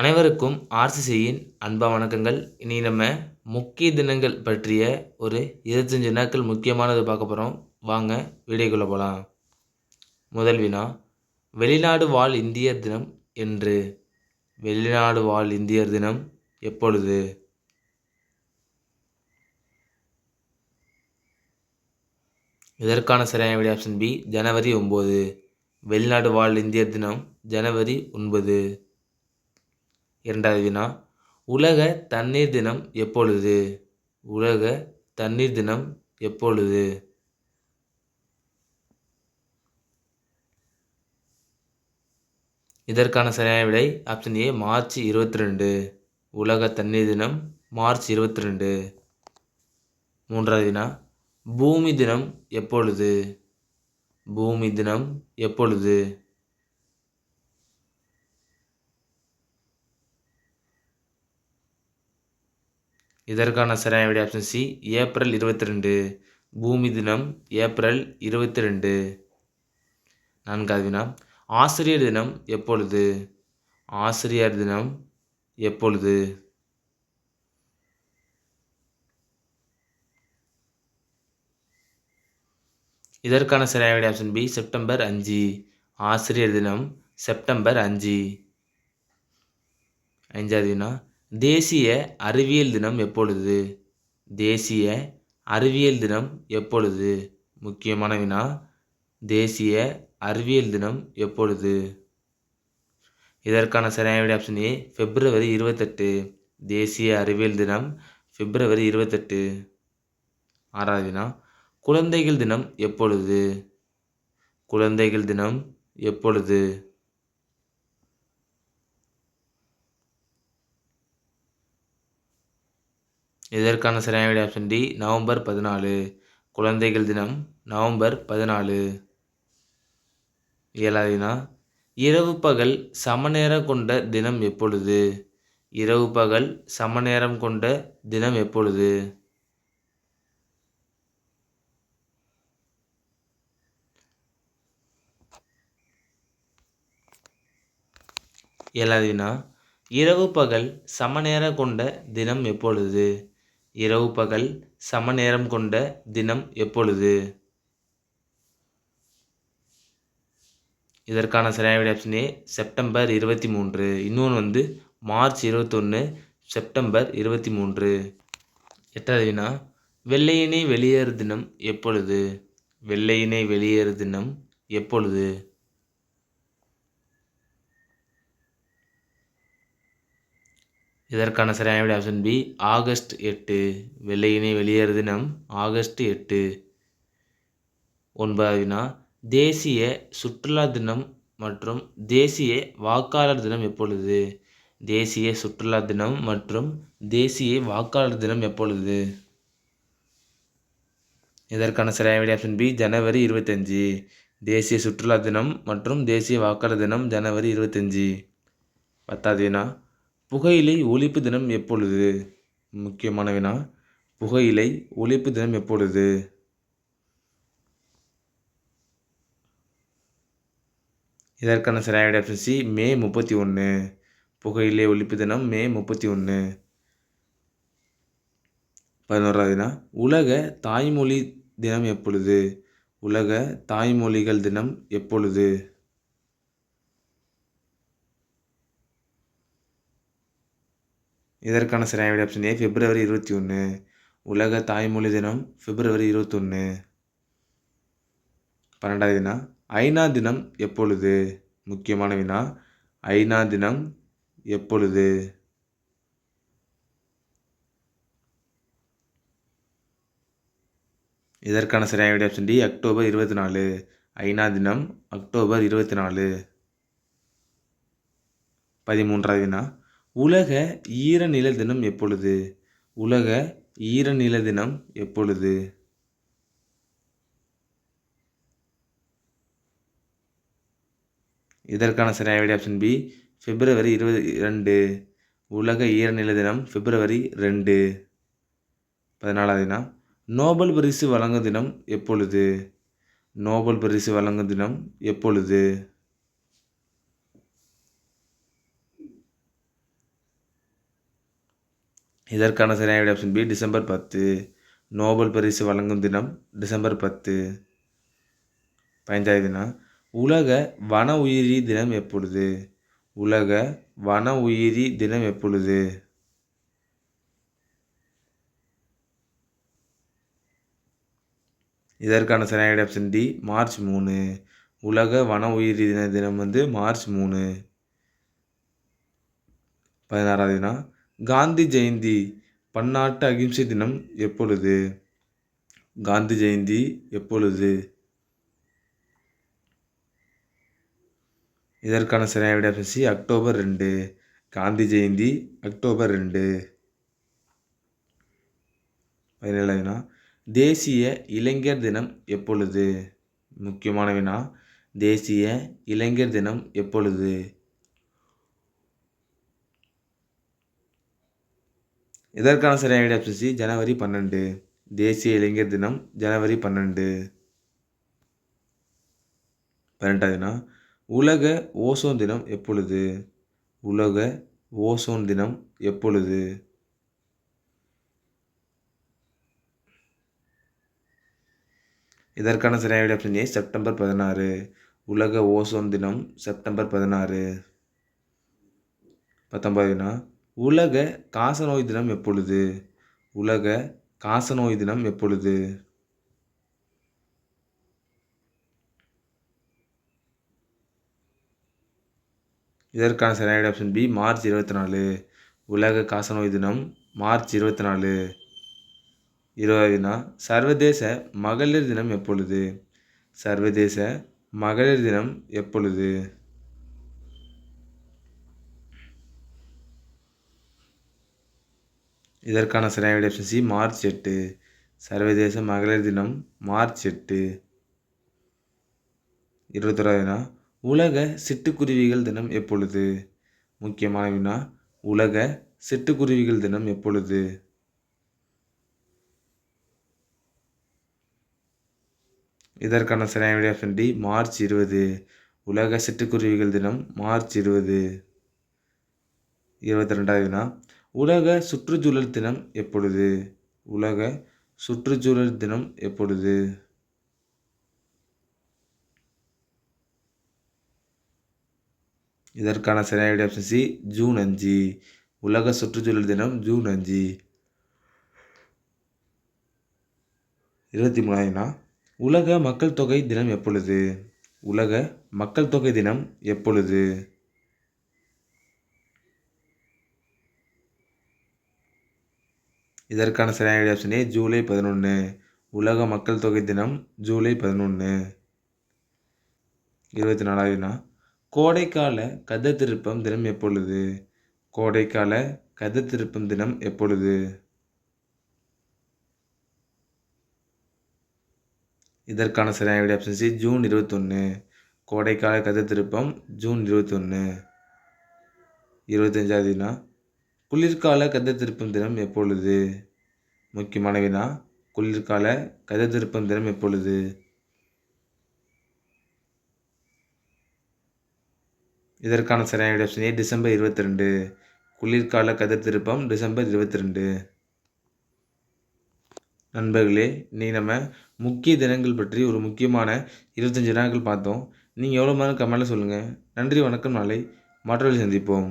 அனைவருக்கும் ஆர்சிசியின் அன்பா வணக்கங்கள். இனி நம்ம முக்கிய தினங்கள் பற்றிய ஒரு இருபத்தஞ்சி நாட்கள் முக்கியமானது பார்க்க போகிறோம் வாங்க வீடியோக்குள்ளே போகலாம் முதல் வினா வெளிநாடு வாழ் இந்தியர் தினம் என்று. வெளிநாடு வாழ் இந்தியர் தினம் எப்பொழுது? இதற்கான சரியான விடை ஆப்ஷன் பி ஜனவரி ஒம்பது வெளிநாடு வாழ் இந்தியர் தினம் ஜனவரி ஒன்பது. இரண்டாவது வினா உலக தண்ணீர் தினம் எப்பொழுது? உலக தண்ணீர் தினம் எப்பொழுது? இதற்கான சரியான விடை ஆப்ஷன் ஏ மார்ச் இருபத்தி ரெண்டு உலக தண்ணீர் தினம் மார்ச் இருபத்தி ரெண்டு மூன்றாவது வினா பூமி தினம் எப்பொழுது? பூமி தினம் எப்பொழுது? இதற்கான சரியான விடை ஆப்ஷன் சி ஏப்ரல் இருபத்தி ரெண்டு பூமி தினம் ஏப்ரல் இருபத்தி ரெண்டு நான்காவது வினா ஆசிரியர் தினம் எப்பொழுது? ஆசிரியர் தினம் எப்பொழுது? இதற்கான சரியான விடை ஆப்ஷன் பி செப்டம்பர் அஞ்சு. ஆசிரியர் தினம் செப்டம்பர் அஞ்சு. ஐந்தாவது வினா தேசிய அறிவியல் தினம் எப்பொழுது? தேசிய அறிவியல் தினம் எப்பொழுது? முக்கியமான வினா தேசிய அறிவியல் தினம் எப்பொழுது? இதற்கான சரியான விட ஆப்ஷன் ஏ பிப்ரவரி இருபத்தெட்டு. தேசிய அறிவியல் தினம் பிப்ரவரி இருபத்தெட்டு. ஆறாவது வினா குழந்தைகள் தினம் எப்பொழுது? குழந்தைகள் தினம் எப்பொழுது? இதற்கான சரியான விடை ஆப்ஷன் டி நவம்பர் பதினாலு. குழந்தைகள் தினம் நவம்பர் பதினாலு. ஏழாவதுனா இரவு பகல் சமநேரம் கொண்ட தினம் எப்பொழுது? இரவு பகல் சமநேரம் கொண்ட தினம் எப்பொழுது? ஏழாவது வினா இரவு பகல் சமநேரம் கொண்ட தினம் எப்பொழுது? இரவு பகல் சம நேரம் கொண்ட தினம் எப்பொழுது? இதற்கான சரியான விடை ஆப்ஷன் ஏ செப்டம்பர் இருபத்தி மூன்று. இன்னொன்று வந்து மார்ச் இருபத்தொன்று செப்டம்பர் இருபத்தி மூன்று. எட்டாவது வினா வெள்ளையினை வெளியேறு தினம் எப்பொழுது? வெள்ளையினை வெளியேறு தினம் எப்பொழுது? இதற்கான சரியான விடை ஆப்ஷன் பி ஆகஸ்ட் எட்டு. வெள்ளையினை வெளியேறு தினம் ஆகஸ்ட் எட்டு. ஒன்பதாவது வினா தேசிய சுற்றுலா தினம் மற்றும் தேசிய வாக்காளர் தினம் எப்பொழுது? தேசிய சுற்றுலா தினம் மற்றும் தேசிய வாக்காளர் தினம் எப்பொழுது? இதற்கான சரியான விடை ஆப்ஷன் பி ஜனவரி இருபத்தஞ்சி. தேசிய சுற்றுலா தினம் மற்றும் தேசிய வாக்காளர் தினம் ஜனவரி இருபத்தஞ்சி. பத்தாவது வினா புகையிலை ஒழிப்பு தினம் எப்பொழுது? முக்கியமான வினா புகையிலை ஒழிப்பு தினம் எப்பொழுது? இதற்கான சரியான ஆப்ஷன் சி மே முப்பத்தி ஒன்று புகையிலை ஒழிப்பு தினம் மே முப்பத்தி ஒன்று பதினோராவது தினம் உலக தாய்மொழி தினம் எப்பொழுது? உலக தாய்மொழிகள் தினம் எப்பொழுது? இதற்கான சரியான விடை ஆப்ஷன் ஏ பிப்ரவரி இருபத்தி ஒன்று உலக தாய்மொழி தினம் பிப்ரவரி இருபத்தொன்று பன்னெண்டாவது வினா ஐநா தினம் எப்பொழுது? முக்கியமான வினா ஐநா தினம் எப்பொழுது? இதற்கான சரியான விடை ஆப்ஷன் டி அக்டோபர் இருபத்தி நாலு. ஐநா தினம் அக்டோபர் இருபத்தி நாலு. பதிமூன்றாவது வினா உலக ஈரநில தினம் எப்பொழுது? உலக ஈரநில தினம் எப்பொழுது? இதற்கான சரியான விடை ஆப்ஷன் பி பிப்ரவரி இருபது ரெண்டு உலக ஈரநில தினம் பிப்ரவரி ரெண்டு பதினாலாவது தினம் நோபல் பரிசு வழங்கும் தினம் எப்பொழுது? நோபல் பரிசு வழங்கும் தினம் எப்பொழுது? இதற்கான சரியான விடை ஆப்ஷன் பி டிசம்பர் பத்து. நோபல் பரிசு வழங்கும் தினம் டிசம்பர் பத்து. பதினஞ்சாவது தினம். உலக வன உயிரி தினம் எப்பொழுது? உலக வன உயிரி தினம் எப்பொழுது? இதற்கான சரியான விடை ஆப்ஷன் டி மார்ச் மூணு. உலக வன உயிரி தின தினம் வந்து மார்ச் மூணு. பதினாறாவது தினம். காந்தி ஜெயந்தி பன்னாட்டு அகிம்சை தினம் எப்பொழுது? காந்தி ஜெயந்தி எப்பொழுது? இதற்கான சரியான விடை அக்டோபர் ரெண்டு காந்தி ஜெயந்தி அக்டோபர் ரெண்டு. வினா தேசிய இளைஞர் தினம் எப்பொழுது? முக்கியமான வினா தேசிய இளைஞர் தினம் எப்பொழுது? இதற்கான சரியான விடை ஆப்ஷன் ஜனவரி பன்னெண்டு தேசிய இளைஞர் தினம் ஜனவரி பன்னெண்டு. பன்னெண்டாவதுனா உலக ஓசோன் தினம் எப்பொழுது? உலக ஓசோன் தினம் எப்பொழுது? இதற்கான சரியான விடை ஆப்ஷன் ஏ செப்டம்பர் பதினாறு உலக ஓசோன் தினம் செப்டம்பர் பதினாறு. பத்தொன்பதுனா உலக காசநோய் தினம் எப்பொழுது? உலக காசநோய் தினம் எப்பொழுது? இதற்கான சரியான ஆப்ஷன் பி மார்ச் இருபத்தி நாலு உலக காசநோய் தினம் மார்ச் இருபத்தி நாலு இருபதுனா சர்வதேச மகளிர் தினம் எப்பொழுது? சர்வதேச மகளிர் தினம் எப்பொழுது? இதற்கான சரியான விடை ஆப்ஷன் சி மார்ச் எட்டு. சர்வதேச மகளிர் தினம் மார்ச் எட்டு. இருபத்தொராதுனா உலக சிட்டுக்குருவிகள் தினம் எப்பொழுது? முக்கியமான வினா உலக சிட்டுக்குருவிகள் தினம் எப்பொழுது? இதற்கான சரியான விடை ஆப்ஷன் டி மார்ச் இருபது. உலக சிட்டுக்குருவிகள் தினம் மார்ச் இருபது. இருபத்தி ரெண்டாவது வினா உலக சுற்றுச்சூழல் தினம் எப்பொழுது? உலக சுற்றுச்சூழல் தினம் எப்பொழுது? இதற்கான சரியான விடை ஆப்ஷன் சி ஜூன் அஞ்சு. உலக சுற்றுச்சூழல் தினம் ஜூன் அஞ்சு. இருபத்தி மூணாயிரம்னா உலக மக்கள் தொகை தினம் எப்பொழுது? உலக மக்கள் தொகை தினம் எப்பொழுது? இதற்கான சரியான விடை ஆப்ஷன் ஏ ஜூலை பதினொன்று உலக மக்கள் தொகை தினம் ஜூலை பதினொன்று இருபத்தி நாலாவதுனா கோடைக்கால கதை திருப்பம் தினம் எப்பொழுது? கோடைக்கால கதை திருப்பம் தினம் எப்பொழுது? இதற்கான சரியான விடை ஆப்ஷன் சி ஜூன் இருபத்தொன்று கோடைக்கால கதை திருப்பம் ஜூன் இருபத்தொன்று இருபத்தஞ்சாவதுனா குளிர்கால கதை திருப்பம் தினம் எப்பொழுது? முக்கியமான வினா குளிர்கால கதை திருப்பம் தினம் எப்பொழுது? இதற்கான சரியான விடை ஆப்ஷன் ஏ டிசம்பர் இருபத்தி ரெண்டு குளிர்கால கதை திருப்பம் டிசம்பர் இருபத்தி ரெண்டு நண்பர்களே நீ நம்ம முக்கிய தினங்கள் பற்றி ஒரு முக்கியமான இருபத்தஞ்சி தினங்கள் பார்த்தோம். நீங்கள் எவ்வளோ நேரம் கமெண்ட்டில் சொல்லுங்கள் நன்றி வணக்கம் நாளை மற்றவர்கள் சந்திப்போம்.